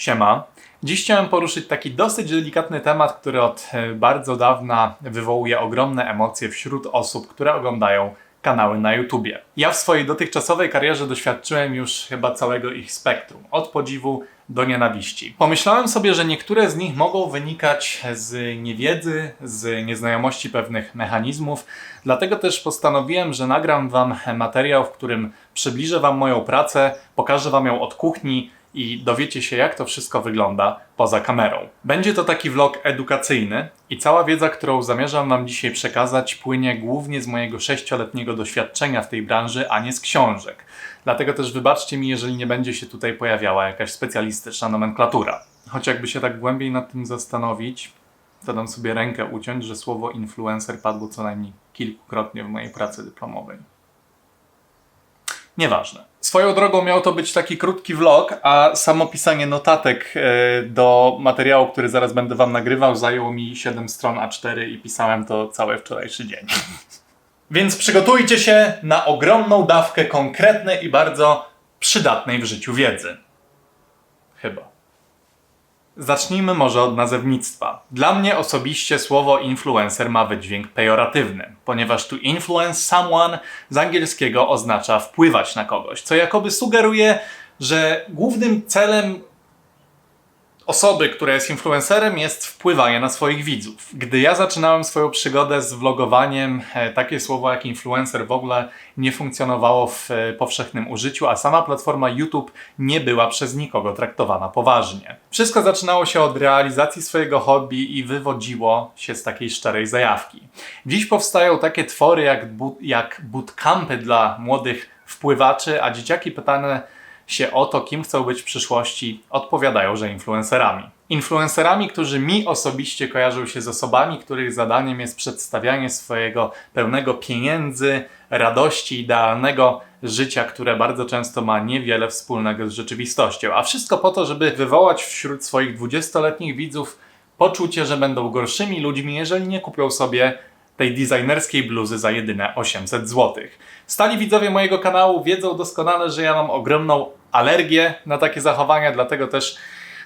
Siema. Dziś chciałem poruszyć taki dosyć delikatny temat, który od e, bardzo dawna wywołuje ogromne emocje wśród osób, które oglądają kanały na YouTubie. Ja w swojej dotychczasowej karierze doświadczyłem już chyba całego ich spektrum, od podziwu do nienawiści. Pomyślałem sobie, że niektóre z nich mogą wynikać z niewiedzy, z nieznajomości pewnych mechanizmów, dlatego też postanowiłem, że nagram Wam materiał, w którym przybliżę Wam moją pracę, pokażę Wam ją od kuchni, i dowiecie się, jak to wszystko wygląda poza kamerą. Będzie to taki vlog edukacyjny i cała wiedza, którą zamierzam Wam dzisiaj przekazać, płynie głównie z mojego sześcioletniego doświadczenia w tej branży, a nie z książek. Dlatego też wybaczcie mi, jeżeli nie będzie się tutaj pojawiała jakaś specjalistyczna nomenklatura. Choć jakby się tak głębiej nad tym zastanowić, to dam sobie rękę uciąć, że słowo influencer padło co najmniej kilkukrotnie w mojej pracy dyplomowej. Nieważne. Swoją drogą miał to być taki krótki vlog, a samo pisanie notatek e, do materiału, który zaraz będę Wam nagrywał, zajęło mi 7 stron A4 i pisałem to cały wczorajszy dzień. Więc przygotujcie się na ogromną dawkę konkretnej i bardzo przydatnej w życiu wiedzy. Chyba. Zacznijmy może od nazewnictwa. Dla mnie osobiście słowo influencer ma wydźwięk pejoratywny, ponieważ to influence someone z angielskiego oznacza wpływać na kogoś, co jakoby sugeruje, że głównym celem osoby, która jest influencerem, jest wpływanie na swoich widzów. Gdy ja zaczynałem swoją przygodę z vlogowaniem, e, takie słowo jak influencer w ogóle nie funkcjonowało w e, powszechnym użyciu, a sama platforma YouTube nie była przez nikogo traktowana poważnie. Wszystko zaczynało się od realizacji swojego hobby i wywodziło się z takiej szczerej zajawki. Dziś powstają takie twory jak, boot, jak bootcampy dla młodych wpływaczy, a dzieciaki pytane się o to, kim chcą być w przyszłości, odpowiadają, że influencerami. Influencerami, którzy mi osobiście kojarzą się z osobami, których zadaniem jest przedstawianie swojego pełnego pieniędzy, radości, idealnego życia, które bardzo często ma niewiele wspólnego z rzeczywistością. A wszystko po to, żeby wywołać wśród swoich 20-letnich widzów poczucie, że będą gorszymi ludźmi, jeżeli nie kupią sobie tej designerskiej bluzy za jedyne 800 zł. Stali widzowie mojego kanału wiedzą doskonale, że ja mam ogromną alergię na takie zachowania, dlatego też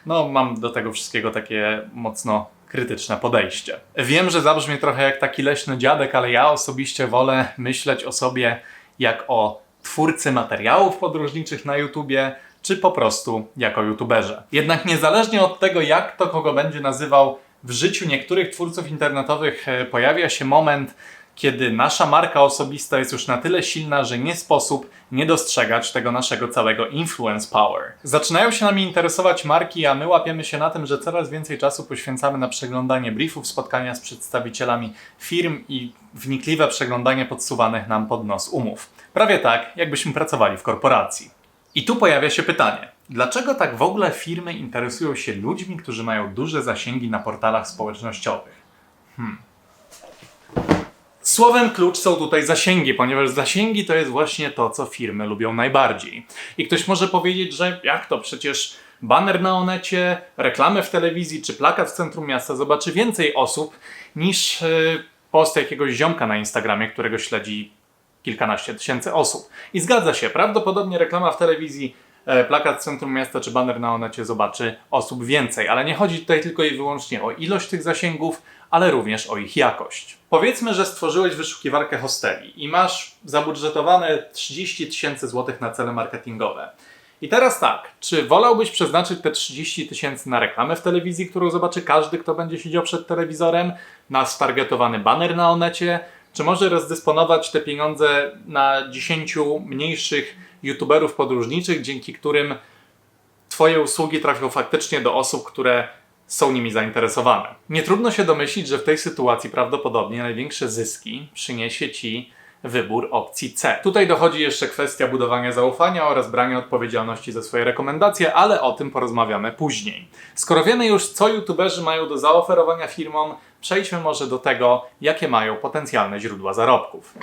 no, mam do tego wszystkiego takie mocno krytyczne podejście. Wiem, że zabrzmi trochę jak taki leśny dziadek, ale ja osobiście wolę myśleć o sobie jak o twórcy materiałów podróżniczych na YouTubie, czy po prostu jako YouTuberze. Jednak niezależnie od tego, jak to kogo będzie nazywał w życiu niektórych twórców internetowych, e, pojawia się moment, kiedy nasza marka osobista jest już na tyle silna, że nie sposób nie dostrzegać tego naszego całego influence power. Zaczynają się nami interesować marki, a my łapiemy się na tym, że coraz więcej czasu poświęcamy na przeglądanie briefów, spotkania z przedstawicielami firm i wnikliwe przeglądanie podsuwanych nam pod nos umów. Prawie tak, jakbyśmy pracowali w korporacji. I tu pojawia się pytanie. Dlaczego tak w ogóle firmy interesują się ludźmi, którzy mają duże zasięgi na portalach społecznościowych? Hmm. Słowem klucz są tutaj zasięgi, ponieważ zasięgi to jest właśnie to, co firmy lubią najbardziej. I ktoś może powiedzieć, że jak to przecież baner na onecie, reklamy w telewizji czy plakat w centrum miasta zobaczy więcej osób niż yy, post jakiegoś ziomka na Instagramie, którego śledzi kilkanaście tysięcy osób. I zgadza się, prawdopodobnie reklama w telewizji e, plakat w centrum miasta czy baner na onecie zobaczy osób więcej, ale nie chodzi tutaj tylko i wyłącznie o ilość tych zasięgów, ale również o ich jakość. Powiedzmy, że stworzyłeś wyszukiwarkę hosteli i masz zabudżetowane 30 tysięcy złotych na cele marketingowe. I teraz tak, czy wolałbyś przeznaczyć te 30 tysięcy na reklamę w telewizji, którą zobaczy każdy, kto będzie siedział przed telewizorem, na stargetowany banner na Onecie, czy może rozdysponować te pieniądze na 10 mniejszych youtuberów podróżniczych, dzięki którym Twoje usługi trafią faktycznie do osób, które są nimi zainteresowane. Nie trudno się domyślić, że w tej sytuacji prawdopodobnie największe zyski przyniesie Ci wybór opcji C. Tutaj dochodzi jeszcze kwestia budowania zaufania oraz brania odpowiedzialności za swoje rekomendacje, ale o tym porozmawiamy później. Skoro wiemy już, co youtuberzy mają do zaoferowania firmom, przejdźmy może do tego, jakie mają potencjalne źródła zarobków.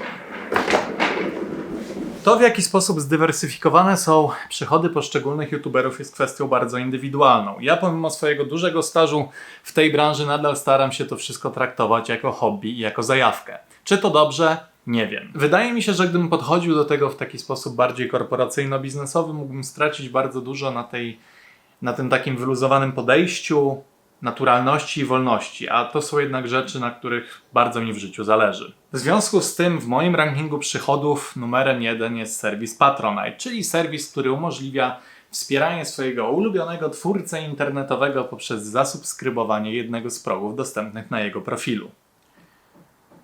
To, w jaki sposób zdywersyfikowane są przychody poszczególnych youtuberów, jest kwestią bardzo indywidualną. Ja, pomimo swojego dużego stażu w tej branży, nadal staram się to wszystko traktować jako hobby i jako zajawkę. Czy to dobrze? Nie wiem. Wydaje mi się, że gdybym podchodził do tego w taki sposób bardziej korporacyjno-biznesowy, mógłbym stracić bardzo dużo na tej na tym takim wyluzowanym podejściu, naturalności i wolności, a to są jednak rzeczy, na których bardzo mi w życiu zależy. W związku z tym w moim rankingu przychodów numerem jeden jest serwis Patronite, czyli serwis, który umożliwia wspieranie swojego ulubionego twórcę internetowego poprzez zasubskrybowanie jednego z progów dostępnych na jego profilu.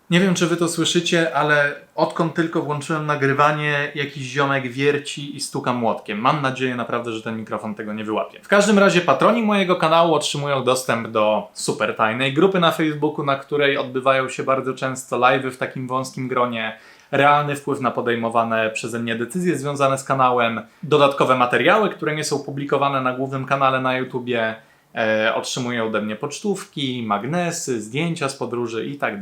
Nie wiem, czy wy to słyszycie, ale odkąd tylko włączyłem nagrywanie, jakiś ziomek wierci i stuka młotkiem. Mam nadzieję naprawdę, że ten mikrofon tego nie wyłapie. W każdym razie patroni mojego kanału otrzymują dostęp do super tajnej grupy na Facebooku, na której odbywają się bardzo często live'y w takim wąskim gronie, realny wpływ na podejmowane przeze mnie decyzje związane z kanałem, dodatkowe materiały, które nie są publikowane na głównym kanale na YouTubie, e, otrzymują ode mnie pocztówki, magnesy, zdjęcia z podróży itd.,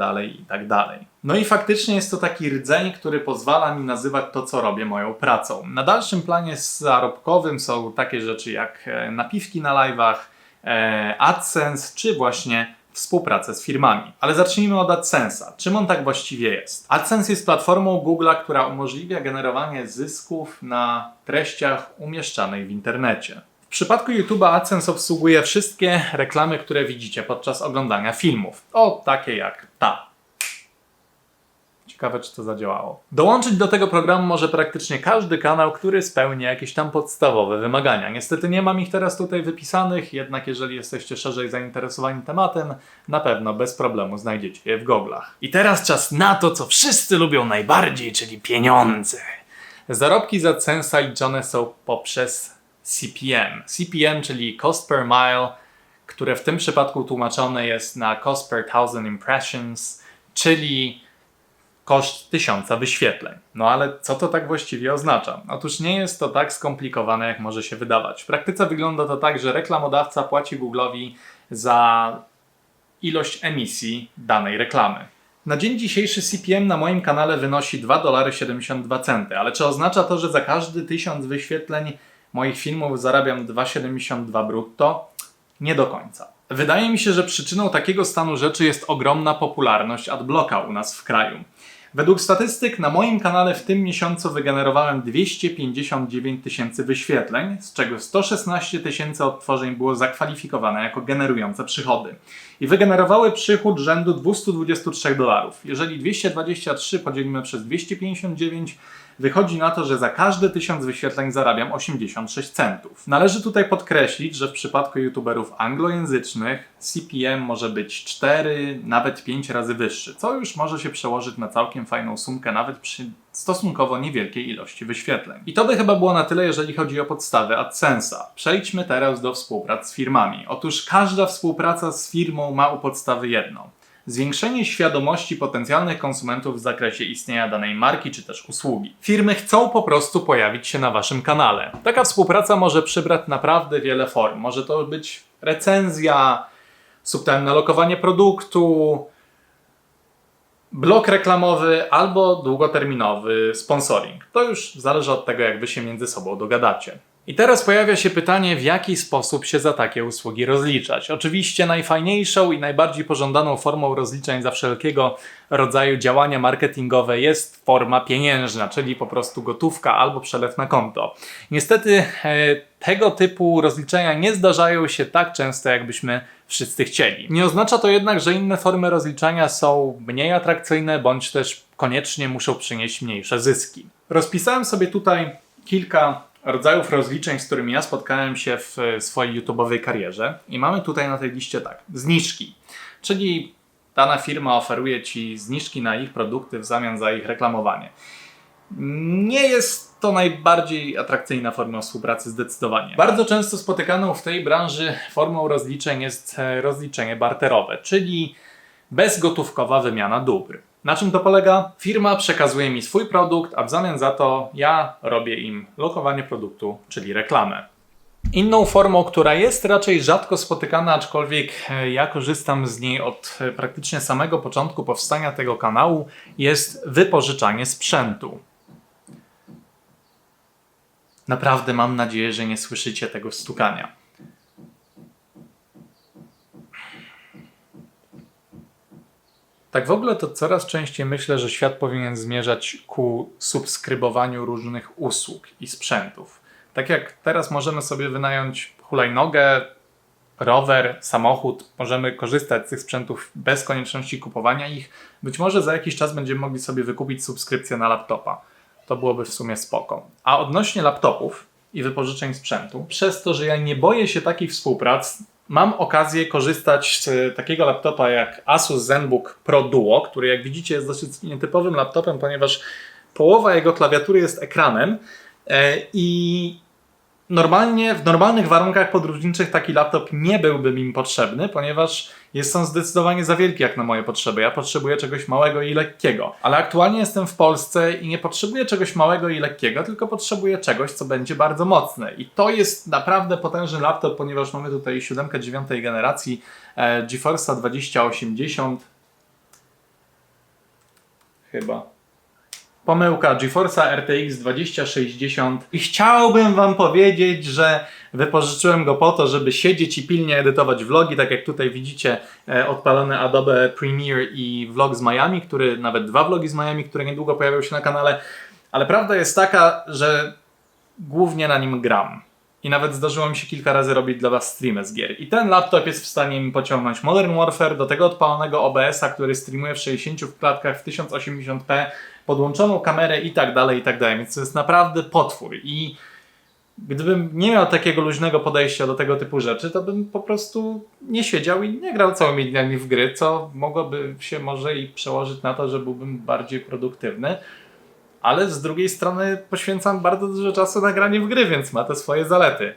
tak dalej. No i faktycznie jest to taki rdzeń, który pozwala mi nazywać to, co robię, moją pracą. Na dalszym planie zarobkowym są takie rzeczy jak e, napiwki na live'ach, e, AdSense, czy właśnie współpracę z firmami. Ale zacznijmy od AdSense'a. Czym on tak właściwie jest? AdSense jest platformą Google'a, która umożliwia generowanie zysków na treściach umieszczanych w internecie. W przypadku YouTube'a AdSense obsługuje wszystkie reklamy, które widzicie podczas oglądania filmów. O, takie jak ta. Ciekawe, czy to zadziałało. Dołączyć do tego programu może praktycznie każdy kanał, który spełnia jakieś tam podstawowe wymagania. Niestety nie mam ich teraz tutaj wypisanych, jednak jeżeli jesteście szerzej zainteresowani tematem, na pewno bez problemu znajdziecie je w goglach. I teraz czas na to, co wszyscy lubią najbardziej, czyli pieniądze. Zarobki za AdSense'a liczone są poprzez CPM. CPM, czyli Cost Per Mile, które w tym przypadku tłumaczone jest na Cost Per Thousand Impressions, czyli koszt tysiąca wyświetleń. No ale co to tak właściwie oznacza? Otóż nie jest to tak skomplikowane, jak może się wydawać. W praktyce wygląda to tak, że reklamodawca płaci Google'owi za ilość emisji danej reklamy. Na dzień dzisiejszy CPM na moim kanale wynosi 2,72 ale czy oznacza to, że za każdy tysiąc wyświetleń moich filmów zarabiam 2,72 brutto? Nie do końca. Wydaje mi się, że przyczyną takiego stanu rzeczy jest ogromna popularność adblocka u nas w kraju. Według statystyk na moim kanale w tym miesiącu wygenerowałem 259 tysięcy wyświetleń, z czego 116 tysięcy odtworzeń było zakwalifikowane jako generujące przychody. I wygenerowały przychód rzędu 223 dolarów. Jeżeli 223 podzielimy przez 259, wychodzi na to, że za każde 1000 wyświetleń zarabiam 86 centów. Należy tutaj podkreślić, że w przypadku youtuberów anglojęzycznych CPM może być 4, nawet 5 razy wyższy, co już może się przełożyć na całkiem fajną sumkę, nawet przy stosunkowo niewielkiej ilości wyświetleń. I to by chyba było na tyle, jeżeli chodzi o podstawy AdSense'a. Przejdźmy teraz do współprac z firmami. Otóż każda współpraca z firmą ma u podstawy jedno zwiększenie świadomości potencjalnych konsumentów w zakresie istnienia danej marki czy też usługi. Firmy chcą po prostu pojawić się na waszym kanale. Taka współpraca może przybrać naprawdę wiele form. Może to być recenzja, subtelne lokowanie produktu, blok reklamowy albo długoterminowy sponsoring. To już zależy od tego, jak wy się między sobą dogadacie. I teraz pojawia się pytanie, w jaki sposób się za takie usługi rozliczać. Oczywiście najfajniejszą i najbardziej pożądaną formą rozliczeń za wszelkiego rodzaju działania marketingowe jest forma pieniężna, czyli po prostu gotówka albo przelew na konto. Niestety e, tego typu rozliczenia nie zdarzają się tak często, jakbyśmy wszyscy chcieli. Nie oznacza to jednak, że inne formy rozliczania są mniej atrakcyjne bądź też koniecznie muszą przynieść mniejsze zyski. Rozpisałem sobie tutaj kilka rodzajów rozliczeń, z którymi ja spotkałem się w swojej YouTube'owej karierze. I mamy tutaj na tej liście tak, zniżki, czyli dana firma oferuje Ci zniżki na ich produkty w zamian za ich reklamowanie. Nie jest to najbardziej atrakcyjna forma współpracy, zdecydowanie. Bardzo często spotykaną w tej branży formą rozliczeń jest e, rozliczenie barterowe, czyli bezgotówkowa wymiana dóbr. Na czym to polega? Firma przekazuje mi swój produkt, a w zamian za to ja robię im lokowanie produktu, czyli reklamę. Inną formą, która jest raczej rzadko spotykana, aczkolwiek e, ja korzystam z niej od e, praktycznie samego początku powstania tego kanału, jest wypożyczanie sprzętu. Naprawdę mam nadzieję, że nie słyszycie tego stukania. Tak w ogóle to coraz częściej myślę, że świat powinien zmierzać ku subskrybowaniu różnych usług i sprzętów. Tak jak teraz możemy sobie wynająć hulajnogę, rower, samochód, możemy korzystać z tych sprzętów bez konieczności kupowania ich. Być może za jakiś czas będziemy mogli sobie wykupić subskrypcję na laptopa. To byłoby w sumie spoko. A odnośnie laptopów i wypożyczeń sprzętu, przez to, że ja nie boję się takich współprac, mam okazję korzystać z takiego laptopa jak Asus ZenBook Pro Duo, który jak widzicie jest dosyć nietypowym laptopem, ponieważ połowa jego klawiatury jest ekranem e, i Normalnie, w normalnych warunkach podróżniczych taki laptop nie byłby mi potrzebny, ponieważ jest on zdecydowanie za wielki jak na moje potrzeby. Ja potrzebuję czegoś małego i lekkiego. Ale aktualnie jestem w Polsce i nie potrzebuję czegoś małego i lekkiego, tylko potrzebuję czegoś, co będzie bardzo mocne. I to jest naprawdę potężny laptop, ponieważ mamy tutaj 7 dziewiątej generacji e, GeForce'a 2080. Chyba pomyłka GeForce'a RTX 2060 i chciałbym Wam powiedzieć, że wypożyczyłem go po to, żeby siedzieć i pilnie edytować vlogi, tak jak tutaj widzicie e, odpalony Adobe Premiere i vlog z Miami, który, nawet dwa vlogi z Miami, które niedługo pojawią się na kanale, ale prawda jest taka, że głównie na nim gram. I nawet zdarzyło mi się kilka razy robić dla Was streamy z gier. I ten laptop jest w stanie mi pociągnąć Modern Warfare do tego odpalonego OBS-a, który streamuje w 60 klatkach w 1080p podłączoną kamerę i tak dalej, i tak dalej. Więc to jest naprawdę potwór. I gdybym nie miał takiego luźnego podejścia do tego typu rzeczy, to bym po prostu nie siedział i nie grał całymi dniami w gry, co mogłoby się może i przełożyć na to, że byłbym bardziej produktywny. Ale z drugiej strony poświęcam bardzo dużo czasu na granie w gry, więc ma to swoje zalety.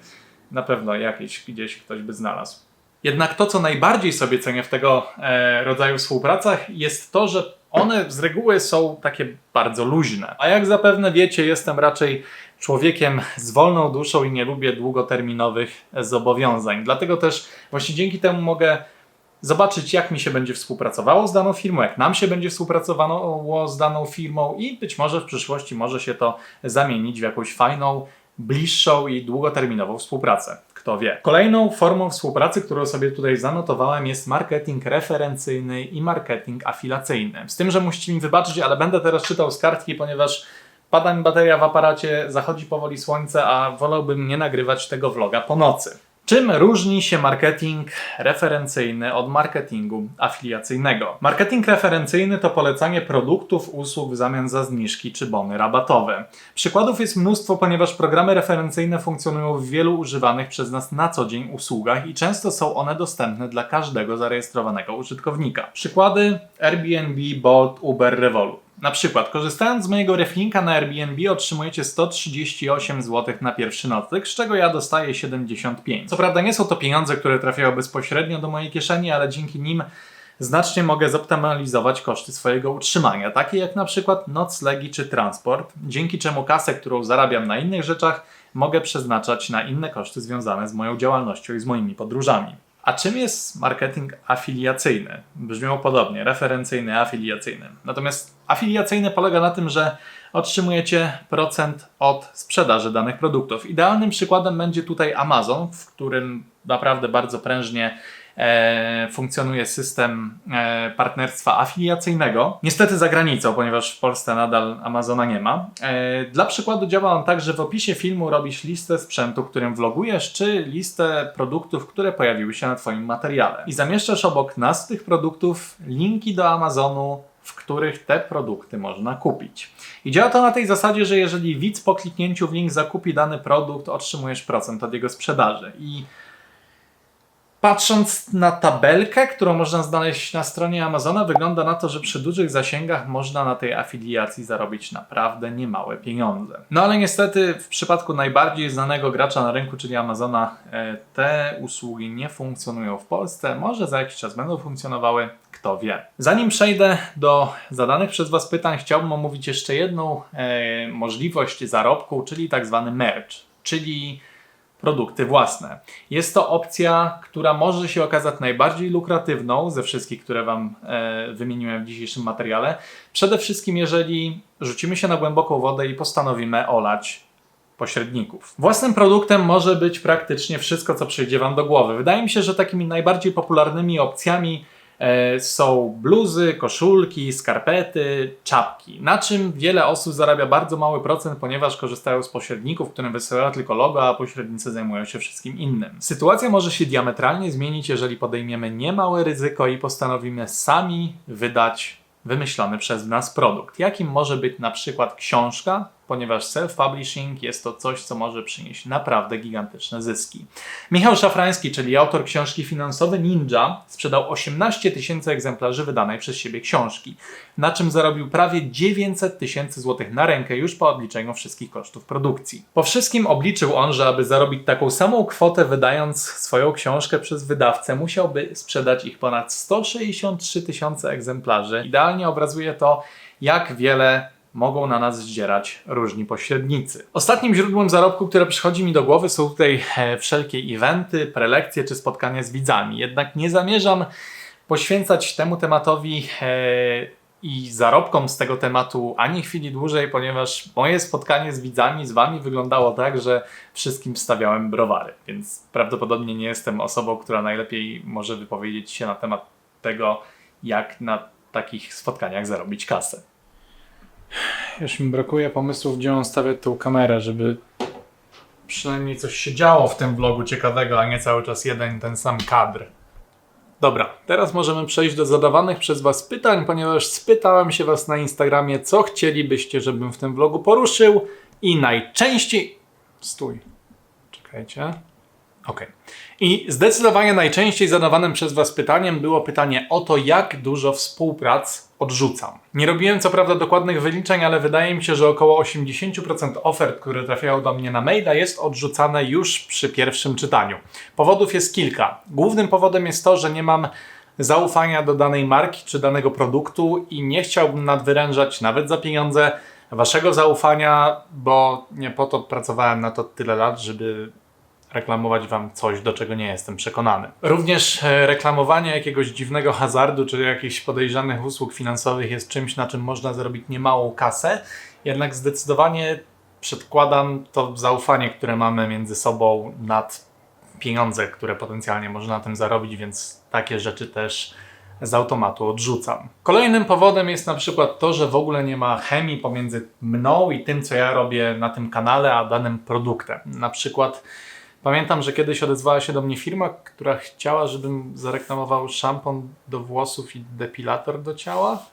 Na pewno jakieś gdzieś ktoś by znalazł. Jednak to, co najbardziej sobie cenię w tego e, rodzaju współpracach, jest to, że one z reguły są takie bardzo luźne. A jak zapewne wiecie, jestem raczej człowiekiem z wolną duszą i nie lubię długoterminowych zobowiązań. Dlatego też właśnie dzięki temu mogę zobaczyć, jak mi się będzie współpracowało z daną firmą, jak nam się będzie współpracowało z daną firmą i być może w przyszłości może się to zamienić w jakąś fajną, bliższą i długoterminową współpracę. Kto wie. Kolejną formą współpracy, którą sobie tutaj zanotowałem, jest marketing referencyjny i marketing afilacyjny. Z tym, że musicie mi wybaczyć, ale będę teraz czytał z kartki, ponieważ pada mi bateria w aparacie, zachodzi powoli słońce, a wolałbym nie nagrywać tego vloga po nocy. Czym różni się marketing referencyjny od marketingu afiliacyjnego? Marketing referencyjny to polecanie produktów, usług w zamian za zniżki czy bony rabatowe. Przykładów jest mnóstwo, ponieważ programy referencyjne funkcjonują w wielu używanych przez nas na co dzień usługach i często są one dostępne dla każdego zarejestrowanego użytkownika. Przykłady Airbnb, Bolt, Uber, Revolut. Na przykład, korzystając z mojego reflinka na Airbnb otrzymujecie 138 zł na pierwszy nocleg, z czego ja dostaję 75. Co prawda nie są to pieniądze, które trafiają bezpośrednio do mojej kieszeni, ale dzięki nim znacznie mogę zoptymalizować koszty swojego utrzymania, takie jak na przykład noclegi czy transport, dzięki czemu kasę, którą zarabiam na innych rzeczach, mogę przeznaczać na inne koszty związane z moją działalnością i z moimi podróżami. A czym jest marketing afiliacyjny? Brzmią podobnie, referencyjny, afiliacyjny. Natomiast afiliacyjny polega na tym, że otrzymujecie procent od sprzedaży danych produktów. Idealnym przykładem będzie tutaj Amazon, w którym naprawdę bardzo prężnie funkcjonuje system e, partnerstwa afiliacyjnego. Niestety za granicą, ponieważ w Polsce nadal Amazona nie ma. E, dla przykładu działa on tak, że w opisie filmu robisz listę sprzętu, którym vlogujesz, czy listę produktów, które pojawiły się na Twoim materiale. I zamieszczasz obok nazw tych produktów linki do Amazonu, w których te produkty można kupić. I działa to na tej zasadzie, że jeżeli widz po kliknięciu w link zakupi dany produkt, otrzymujesz procent od jego sprzedaży. I Patrząc na tabelkę, którą można znaleźć na stronie Amazona, wygląda na to, że przy dużych zasięgach można na tej afiliacji zarobić naprawdę niemałe pieniądze. No ale niestety w przypadku najbardziej znanego gracza na rynku, czyli Amazona, e, te usługi nie funkcjonują w Polsce. Może za jakiś czas będą funkcjonowały, kto wie. Zanim przejdę do zadanych przez Was pytań, chciałbym omówić jeszcze jedną e, możliwość zarobku, czyli tak zwany merch, czyli produkty własne. Jest to opcja, która może się okazać najbardziej lukratywną ze wszystkich, które Wam e, wymieniłem w dzisiejszym materiale. Przede wszystkim, jeżeli rzucimy się na głęboką wodę i postanowimy olać pośredników. Własnym produktem może być praktycznie wszystko, co przyjdzie Wam do głowy. Wydaje mi się, że takimi najbardziej popularnymi opcjami Są bluzy, koszulki, skarpety, czapki. Na czym wiele osób zarabia bardzo mały procent, ponieważ korzystają z pośredników, którym wysyłają tylko logo, a pośrednicy zajmują się wszystkim innym. Sytuacja może się diametralnie zmienić, jeżeli podejmiemy niemałe ryzyko i postanowimy sami wydać wymyślony przez nas produkt. Jakim może być na przykład książka, ponieważ self-publishing jest to coś, co może przynieść naprawdę gigantyczne zyski. Michał Szafrański, czyli autor książki Finansowy Ninja, sprzedał 18 tysięcy egzemplarzy wydanej przez siebie książki, na czym zarobił prawie 900 tysięcy złotych na rękę już po odliczeniu wszystkich kosztów produkcji. Po wszystkim obliczył on, że aby zarobić taką samą kwotę wydając swoją książkę przez wydawcę, musiałby sprzedać ich ponad 163 tysiące egzemplarzy. Idealnie obrazuje to, jak wiele mogą na nas zdzierać różni pośrednicy. Ostatnim źródłem zarobku, które przychodzi mi do głowy, są tutaj e, wszelkie eventy, prelekcje czy spotkania z widzami. Jednak nie zamierzam poświęcać temu tematowi e, i zarobkom z tego tematu ani chwili dłużej, ponieważ moje spotkanie z widzami, z wami wyglądało tak, że wszystkim stawiałem browary, więc prawdopodobnie nie jestem osobą, która najlepiej może wypowiedzieć się na temat tego, jak na takich spotkaniach zarobić kasę. Już mi brakuje pomysłów, gdzie on stawia tą kamerę, żeby przynajmniej coś się działo w tym vlogu ciekawego, a nie cały czas jeden ten sam kadr. Dobra, teraz możemy przejść do zadawanych przez Was pytań, ponieważ spytałem się Was na Instagramie, co chcielibyście, żebym w tym vlogu poruszył i najczęściej... Stój. Czekajcie. Ok. I zdecydowanie najczęściej zadawanym przez Was pytaniem było pytanie o to, jak dużo współprac odrzucam. Nie robiłem co prawda dokładnych wyliczeń, ale wydaje mi się, że około 80% ofert, które trafiają do mnie na maila, jest odrzucane już przy pierwszym czytaniu. Powodów jest kilka. Głównym powodem jest to, że nie mam zaufania do danej marki czy danego produktu i nie chciałbym nadwyrężać nawet za pieniądze waszego zaufania, bo nie po to pracowałem na to tyle lat, żeby reklamować Wam coś, do czego nie jestem przekonany. Również e, reklamowanie jakiegoś dziwnego hazardu czy jakichś podejrzanych usług finansowych jest czymś, na czym można zarobić niemałą kasę, jednak zdecydowanie przedkładam to zaufanie, które mamy między sobą nad pieniądze, które potencjalnie można na tym zarobić, więc takie rzeczy też z automatu odrzucam. Kolejnym powodem jest na przykład to, że w ogóle nie ma chemii pomiędzy mną i tym, co ja robię na tym kanale, a danym produktem. Na przykład Pamiętam, że kiedyś odezwała się do mnie firma, która chciała, żebym zareklamował szampon do włosów i depilator do ciała.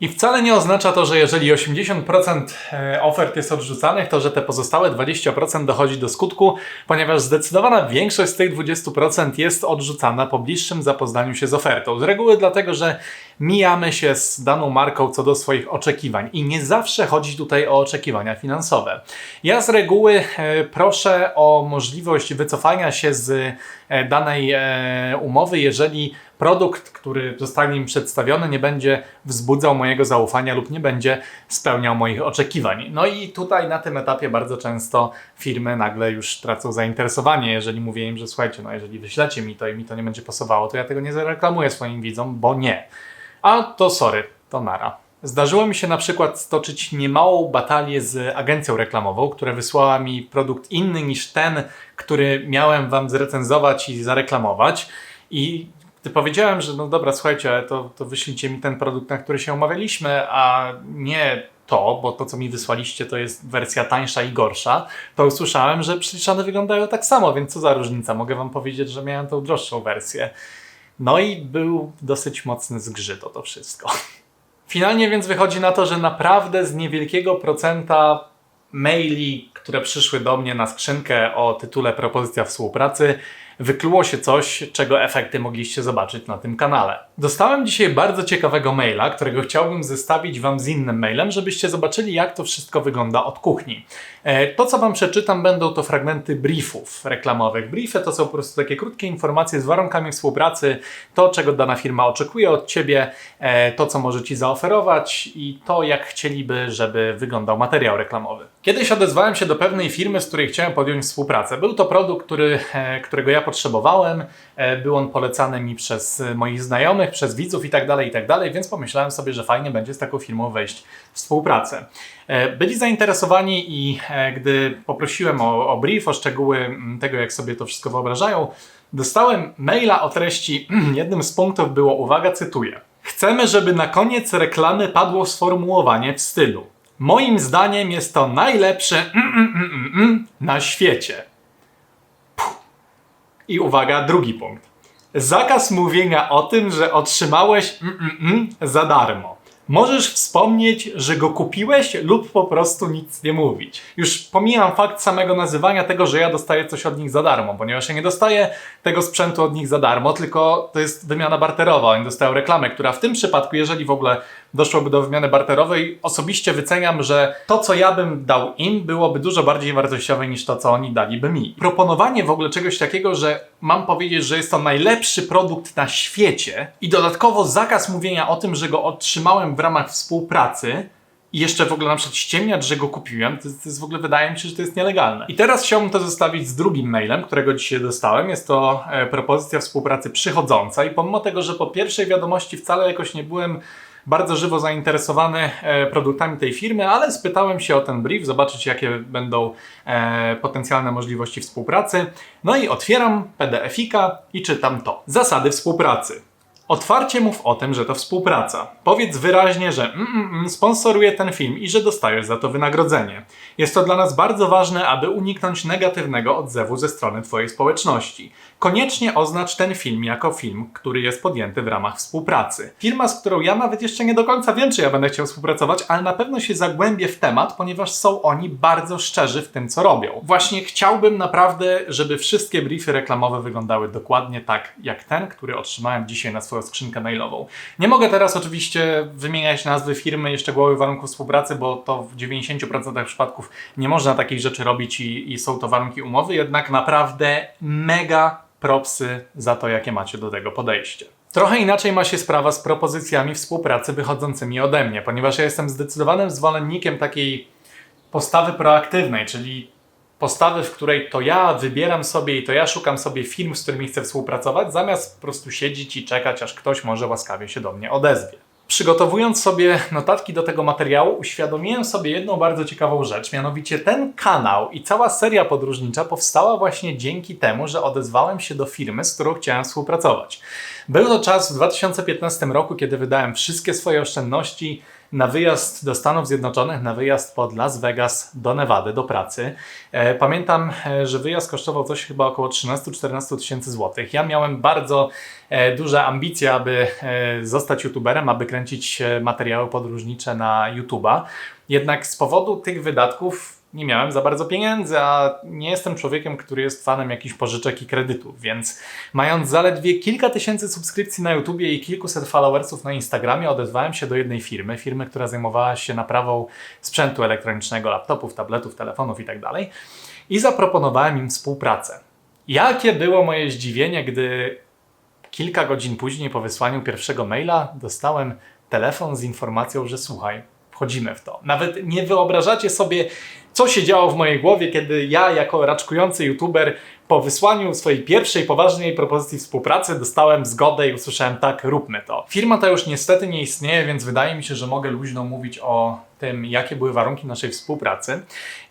I wcale nie oznacza to, że jeżeli 80% e, ofert jest odrzucanych, to że te pozostałe 20% dochodzi do skutku, ponieważ zdecydowana większość z tych 20% jest odrzucana po bliższym zapoznaniu się z ofertą. Z reguły dlatego, że mijamy się z daną marką co do swoich oczekiwań i nie zawsze chodzi tutaj o oczekiwania finansowe. Ja z reguły e, proszę o możliwość wycofania się z e, danej umowy, jeżeli produkt, który zostanie mi przedstawiony, nie będzie wzbudzał mojego zaufania lub nie będzie spełniał moich oczekiwań. No i tutaj na tym etapie bardzo często firmy nagle już tracą zainteresowanie, jeżeli mówię im, że słuchajcie, no jeżeli wyślecie mi to i mi to nie będzie pasowało, to ja tego nie zareklamuję swoim widzom, bo nie. A to sorry, to nara. Zdarzyło mi się na przykład stoczyć niemałą batalię z agencją reklamową, która wysłała mi produkt inny niż ten, który miałem Wam zrecenzować i zareklamować. I gdy powiedziałem, że no dobra, słuchajcie, ale to, to wyślijcie mi ten produkt, na który się umawialiśmy, a nie to, bo to, co mi wysłaliście, to jest wersja tańsza i gorsza, to usłyszałem, że przecież one wyglądają tak samo, więc co za różnica? Mogę Wam powiedzieć, że miałem tą droższą wersję. No i był dosyć mocny zgrzyt o to wszystko. Finalnie więc wychodzi na to, że naprawdę z niewielkiego procenta maili, które przyszły do mnie na skrzynkę o tytule Propozycja współpracy, wykluło się coś, czego efekty mogliście zobaczyć na tym kanale. Dostałem dzisiaj bardzo ciekawego maila, którego chciałbym zestawić Wam z innym mailem, żebyście zobaczyli, jak to wszystko wygląda od kuchni. E, to, co Wam przeczytam, będą to fragmenty briefów reklamowych. Briefy to są po prostu takie krótkie informacje z warunkami współpracy, to, czego dana firma oczekuje od Ciebie, e, to, co może Ci zaoferować i to, jak chcieliby, żeby wyglądał materiał reklamowy. Kiedyś odezwałem się do pewnej firmy, z której chciałem podjąć współpracę. Był to produkt, który, e, którego ja potrzebowałem. Był on polecany mi przez moich znajomych, przez widzów i tak dalej, i tak więc pomyślałem sobie, że fajnie będzie z taką firmą wejść w współpracę. Byli zainteresowani i gdy poprosiłem o, o brief, o szczegóły tego, jak sobie to wszystko wyobrażają, Dostałem maila o treści, jednym z punktów było, uwaga, cytuję. Chcemy, żeby na koniec reklamy padło sformułowanie w stylu. Moim zdaniem jest to najlepsze mm, mm, mm, mm, mm na świecie. Puh. I uwaga, drugi punkt. Zakaz mówienia o tym, że otrzymałeś mm, mm, mm za darmo. Możesz wspomnieć, że go kupiłeś lub po prostu nic nie mówić. Już pomijam fakt samego nazywania tego, że ja dostaję coś od nich za darmo, ponieważ ja nie dostaję tego sprzętu od nich za darmo, tylko to jest wymiana barterowa. Oni dostają reklamę, która w tym przypadku, jeżeli w ogóle doszłoby do wymiany barterowej, osobiście wyceniam, że to, co ja bym dał im, byłoby dużo bardziej wartościowe niż to, co oni daliby mi. Proponowanie w ogóle czegoś takiego, że mam powiedzieć, że jest to najlepszy produkt na świecie i dodatkowo zakaz mówienia o tym, że go otrzymałem w ramach współpracy, i jeszcze w ogóle na przykład ściemniać, że go kupiłem, to, jest w ogóle wydaje mi się, że to jest nielegalne. I teraz chciałbym to zostawić z drugim mailem, którego dzisiaj dostałem. Jest to e, propozycja współpracy przychodząca i pomimo tego, że po pierwszej wiadomości wcale jakoś nie byłem bardzo żywo zainteresowany e, produktami tej firmy, ale spytałem się o ten brief, zobaczyć jakie będą e, potencjalne możliwości współpracy. No i otwieram PDF-ika i czytam to. Zasady współpracy. Otwarcie mów o tym, że to współpraca. Powiedz wyraźnie, że mm, mm, mm, sponsoruje ten film i że dostajesz za to wynagrodzenie. Jest to dla nas bardzo ważne, aby uniknąć negatywnego odzewu ze strony Twojej społeczności. Koniecznie oznacz ten film jako film, który jest podjęty w ramach współpracy. Firma, z którą ja nawet jeszcze nie do końca wiem, czy ja będę chciał współpracować, ale na pewno się zagłębię w temat, ponieważ są oni bardzo szczerzy w tym, co robią. Właśnie chciałbym naprawdę, żeby wszystkie briefy reklamowe wyglądały dokładnie tak, jak ten, który otrzymałem dzisiaj na swoją skrzynkę mailową. Nie mogę teraz oczywiście wymieniać nazwy firmy i szczegółowych warunków współpracy, bo to w 90% przypadków nie można takich rzeczy robić i, i są to warunki umowy, jednak naprawdę mega propsy za to, jakie macie do tego podejście. Trochę inaczej ma się sprawa z propozycjami współpracy wychodzącymi ode mnie, ponieważ ja jestem zdecydowanym zwolennikiem takiej postawy proaktywnej, czyli postawy, w której to ja wybieram sobie i to ja szukam sobie firm, z którymi chcę współpracować, zamiast po prostu siedzieć i czekać, aż ktoś może łaskawie się do mnie odezwie. Przygotowując sobie notatki do tego materiału, uświadomiłem sobie jedną bardzo ciekawą rzecz, mianowicie ten kanał i cała seria podróżnicza powstała właśnie dzięki temu, że odezwałem się do firmy, z którą chciałem współpracować. Był to czas w 2015 roku, kiedy wydałem wszystkie swoje oszczędności na wyjazd do Stanów Zjednoczonych, na wyjazd pod Las Vegas do Nevady, do pracy. E, pamiętam, e, że wyjazd kosztował coś chyba około 13-14 tysięcy złotych. Ja miałem bardzo e, duże ambicje, aby zostać youtuberem, aby kręcić materiały podróżnicze na YouTube'a. Jednak z powodu tych wydatków nie miałem za bardzo pieniędzy, a nie jestem człowiekiem, który jest fanem jakichś pożyczek i kredytów, więc mając zaledwie kilka tysięcy subskrypcji na YouTubie i kilkuset followersów na Instagramie, odezwałem się do jednej firmy, firmy, która zajmowała się naprawą sprzętu elektronicznego, laptopów, tabletów, telefonów itd. Tak i zaproponowałem im współpracę. Jakie było moje zdziwienie, gdy kilka godzin później po wysłaniu pierwszego maila dostałem telefon z informacją, że słuchaj, wchodzimy w to. Nawet nie wyobrażacie sobie, co się działo w mojej głowie, kiedy ja, jako raczkujący youtuber, po wysłaniu swojej pierwszej poważnej propozycji współpracy dostałem zgodę i usłyszałem tak, róbmy to. Firma ta już niestety nie istnieje, więc wydaje mi się, że mogę luźno mówić o tym, jakie były warunki naszej współpracy.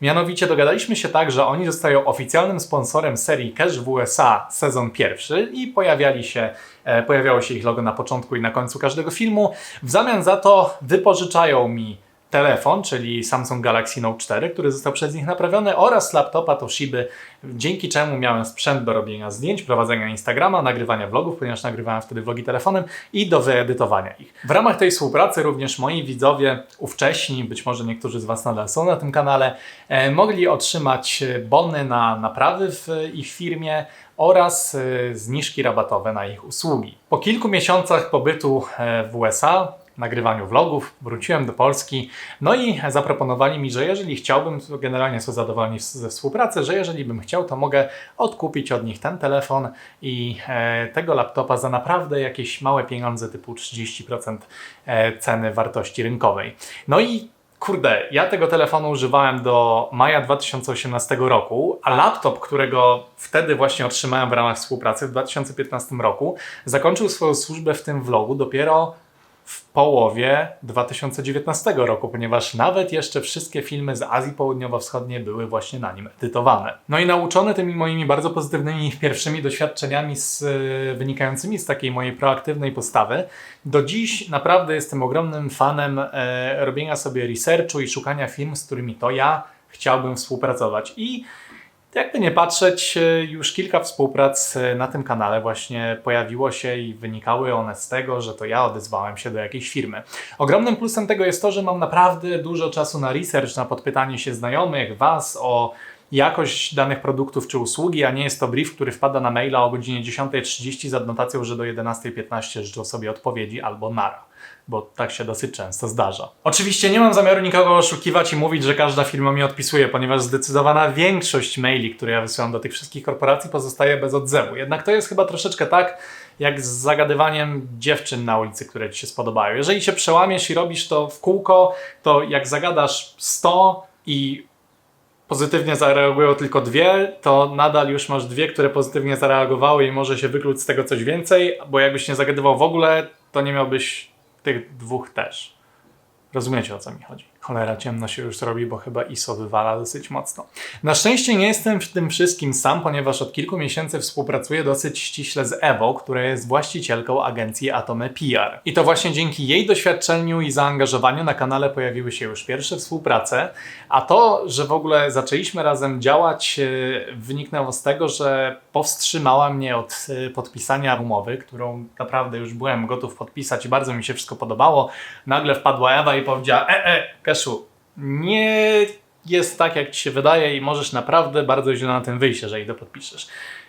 Mianowicie dogadaliśmy się tak, że oni zostają oficjalnym sponsorem serii Cash w USA sezon pierwszy i pojawiali się, e, pojawiało się ich logo na początku i na końcu każdego filmu. W zamian za to wypożyczają mi telefon, czyli Samsung Galaxy Note 4, który został przez nich naprawiony oraz laptopa Toshiby, dzięki czemu miałem sprzęt do robienia zdjęć, prowadzenia Instagrama, nagrywania vlogów, ponieważ nagrywałem wtedy vlogi telefonem i do wyedytowania ich. W ramach tej współpracy również moi widzowie ówcześni, być może niektórzy z Was nadal są na tym kanale, e, mogli otrzymać bony na naprawy w ich firmie oraz e, zniżki rabatowe na ich usługi. Po kilku miesiącach pobytu e, w USA nagrywaniu vlogów, wróciłem do Polski, no i zaproponowali mi, że jeżeli chciałbym, generalnie są zadowoleni ze współpracy, że jeżeli bym chciał, to mogę odkupić od nich ten telefon i e, tego laptopa za naprawdę jakieś małe pieniądze, typu 30% e, ceny wartości rynkowej. No i Kurde, ja tego telefonu używałem do maja 2018 roku, a laptop, którego wtedy właśnie otrzymałem w ramach współpracy w 2015 roku, zakończył swoją służbę w tym vlogu dopiero w połowie 2019 roku, ponieważ nawet jeszcze wszystkie filmy z Azji Południowo-Wschodniej były właśnie na nim edytowane. No i nauczony tymi moimi bardzo pozytywnymi pierwszymi doświadczeniami z, e, wynikającymi z takiej mojej proaktywnej postawy, do dziś naprawdę jestem ogromnym fanem e, robienia sobie researchu i szukania firm, z którymi to ja chciałbym współpracować. I jakby nie patrzeć, e, już kilka współprac e, na tym kanale właśnie pojawiło się i wynikały one z tego, że to ja odezwałem się do jakiejś firmy. Ogromnym plusem tego jest to, że mam naprawdę dużo czasu na research, na podpytanie się znajomych, Was o jakość danych produktów czy usługi, a nie jest to brief, który wpada na maila o godzinie 10.30 z adnotacją, że do 11.15 życzą sobie odpowiedzi albo nara bo tak się dosyć często zdarza. Oczywiście nie mam zamiaru nikogo oszukiwać i mówić, że każda firma mi odpisuje, ponieważ zdecydowana większość maili, które ja wysyłam do tych wszystkich korporacji, pozostaje bez odzewu. Jednak to jest chyba troszeczkę tak, jak z zagadywaniem dziewczyn na ulicy, które ci się spodobają. Jeżeli się przełamiesz i robisz to w kółko, to jak zagadasz 100 i pozytywnie zareagują tylko dwie, to nadal już masz dwie, które pozytywnie zareagowały i może się wykluć z tego coś więcej, bo jakbyś nie zagadywał w ogóle, to nie miałbyś tych dwóch też. Rozumiecie o co mi chodzi? Cholera, ciemno się już robi, bo chyba ISO wywala dosyć mocno. Na szczęście nie jestem w tym wszystkim sam, ponieważ od kilku miesięcy współpracuję dosyć ściśle z Ewo, która jest właścicielką agencji Atome PR. I to właśnie dzięki jej doświadczeniu i zaangażowaniu na kanale pojawiły się już pierwsze współprace, a to, że w ogóle zaczęliśmy razem działać, e, wyniknęło z tego, że powstrzymała mnie od e, podpisania umowy, którą naprawdę już byłem gotów podpisać i bardzo mi się wszystko podobało. Nagle wpadła Ewa i powiedziała: E, e, Keszu, nie jest tak, jak ci się wydaje, i możesz naprawdę bardzo źle na tym wyjść, jeżeli to podpiszesz.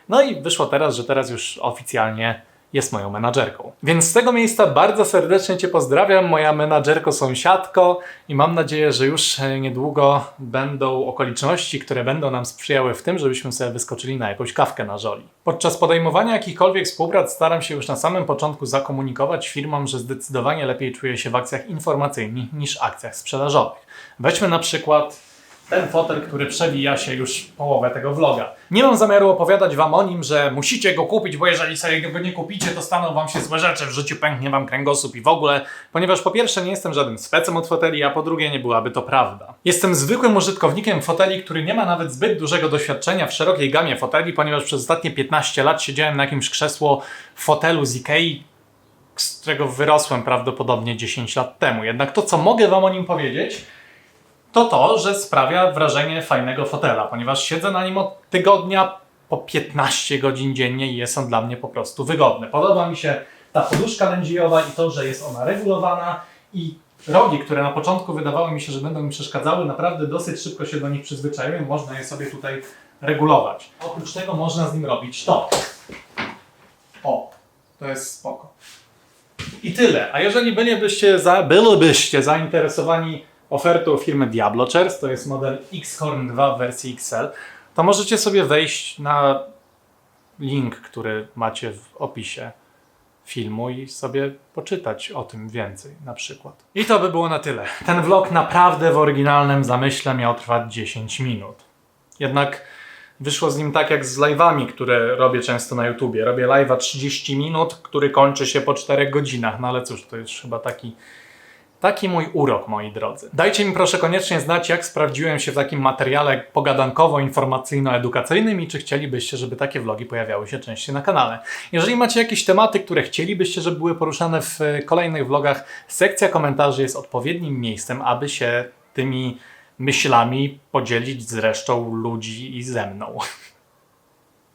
No i wyszło teraz, że teraz już oficjalnie jest moją menadżerką. Więc z tego miejsca bardzo serdecznie Cię pozdrawiam, moja menadżerko sąsiadko i mam nadzieję, że już e, niedługo będą okoliczności, które będą nam sprzyjały w tym, żebyśmy sobie wyskoczyli na jakąś kawkę na żoli. Podczas podejmowania jakichkolwiek współprac staram się już na samym początku zakomunikować firmom, że zdecydowanie lepiej czuję się w akcjach informacyjnych niż akcjach sprzedażowych. Weźmy na przykład ten fotel, który przewija się już połowę tego vloga. Nie mam zamiaru opowiadać wam o nim, że musicie go kupić, bo jeżeli sobie go nie kupicie, to staną wam się złe rzeczy, w życiu pęknie wam kręgosłup i w ogóle, ponieważ po pierwsze nie jestem żadnym specem od foteli, a po drugie nie byłaby to prawda. Jestem zwykłym użytkownikiem foteli, który nie ma nawet zbyt dużego doświadczenia w szerokiej gamie foteli, ponieważ przez ostatnie 15 lat siedziałem na jakimś krzesło fotelu z Ikei, z którego wyrosłem prawdopodobnie 10 lat temu. Jednak to, co mogę wam o nim powiedzieć, to to, że sprawia wrażenie fajnego fotela, ponieważ siedzę na nim od tygodnia po 15 godzin dziennie i jest on dla mnie po prostu wygodny. Podoba mi się ta poduszka lędzijowa i to, że jest ona regulowana i rogi, które na początku wydawały mi się, że będą mi przeszkadzały, naprawdę dosyć szybko się do nich przyzwyczaiłem. Można je sobie tutaj regulować. Oprócz tego można z nim robić to. O, to jest spoko. I tyle. A jeżeli bylibyście, za, bylibyście zainteresowani ofertą firmy Diablochers, to jest model X-Horn 2 w wersji XL, to możecie sobie wejść na link, który macie w opisie filmu i sobie poczytać o tym więcej na przykład. I to by było na tyle. Ten vlog naprawdę w oryginalnym zamyśle miał trwać 10 minut. Jednak wyszło z nim tak jak z live'ami, które robię często na YouTubie. Robię live'a 30 minut, który kończy się po 4 godzinach, no ale cóż, to jest chyba taki Taki mój urok, moi drodzy. Dajcie mi proszę koniecznie znać, jak sprawdziłem się w takim materiale pogadankowo-informacyjno-edukacyjnym i czy chcielibyście, żeby takie vlogi pojawiały się częściej na kanale. Jeżeli macie jakieś tematy, które chcielibyście, żeby były poruszane w kolejnych vlogach, sekcja komentarzy jest odpowiednim miejscem, aby się tymi myślami podzielić z resztą ludzi i ze mną.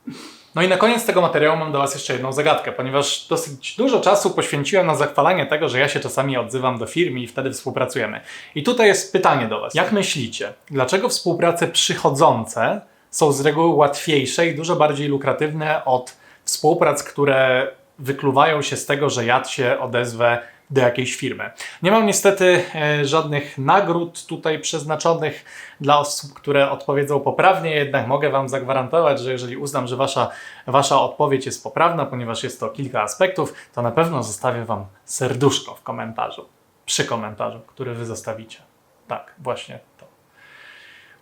No i na koniec tego materiału mam do Was jeszcze jedną zagadkę, ponieważ dosyć dużo czasu poświęciłem na zachwalanie tego, że ja się czasami odzywam do firmy i wtedy współpracujemy. I tutaj jest pytanie do Was. Jak myślicie, dlaczego współprace przychodzące są z reguły łatwiejsze i dużo bardziej lukratywne od współprac, które wykluwają się z tego, że ja się odezwę do jakiejś firmy. Nie mam niestety e, żadnych nagród tutaj przeznaczonych dla osób, które odpowiedzą poprawnie, jednak mogę Wam zagwarantować, że jeżeli uznam, że Wasza, wasza odpowiedź jest poprawna, ponieważ jest to kilka aspektów, to na pewno zostawię Wam serduszko w komentarzu, przy komentarzu, który Wy zostawicie. Tak, właśnie to.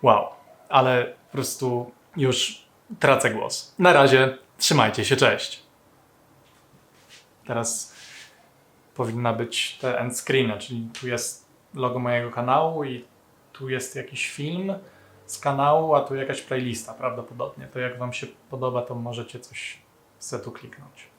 Wow, ale po prostu już tracę głos. Na razie, trzymajcie się, cześć. Teraz powinna być te end screeny, czyli tu jest logo mojego kanału i tu jest jakiś film z kanału, a tu jakaś playlista prawdopodobnie. To jak Wam się podoba, to możecie coś se tu kliknąć.